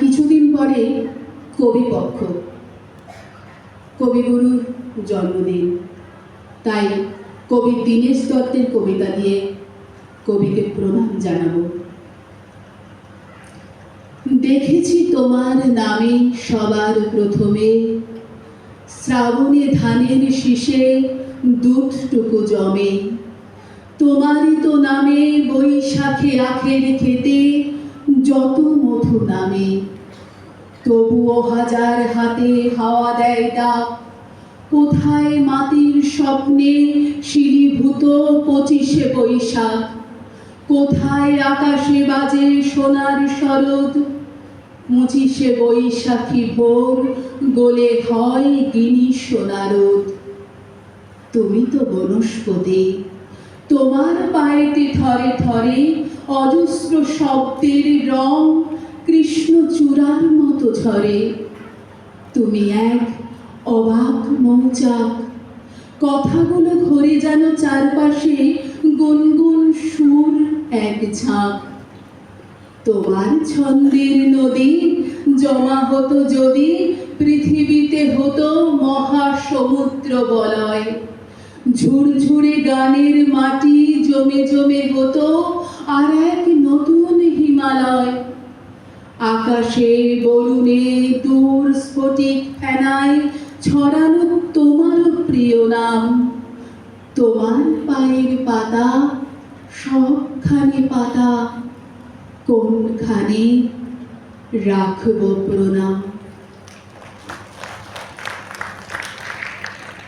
কিছুদিন পরে কবিপক্ষ কবিগুরুর জন্মদিন। তাই কবি দীনেশ দত্তের কবিতা দিয়ে কবিকে প্রণাম জানাব। দেখেছি তোমার নামে সবার প্রথমে, শ্রাবণে ধানের শীষে দুধটুকু জমে। তোমারই তো নামে বৈশাখে আখের খেতে যত মধু নামে, তবুও হাজার হাতে হাওয়া দেয় ডাক কোথায় মাটির স্বপ্নে শিলিভূত পঁচিশে বৈশাখ? কোথায় আকাশে বাজে সোনার শরৎ? পঁচিশে বৈশাখী ভোর গোলে হয় গিনি সোনারদ তুমি তো বনস্পতি, তোমার পায়েতে থরে থরে অজস্র শব্দের রং কৃষ্ণ চূড়ার মতো ঝরে। তুমি এক অবাক মৌচাক। কথাগুলো ঘরে যেন চারপাশে গুনগুন সুর এক ঝাঁক। তোমার ছন্দের নদী জমা হতো যদি পৃথিবীতে হতো মহাসমুদ্র বলয়। ঝুরঝুরে গানের মাটি জমে জমে হতো আর এক নতুন হিমালয়। আকাশে বরুণে দূর স্ফটিক ফেনায় ছড়ানো তোমার প্রিয় নাম। তোমার পায়ের পাতা, সবখানে পাতা। কোনখানে রাখব প্রণাম?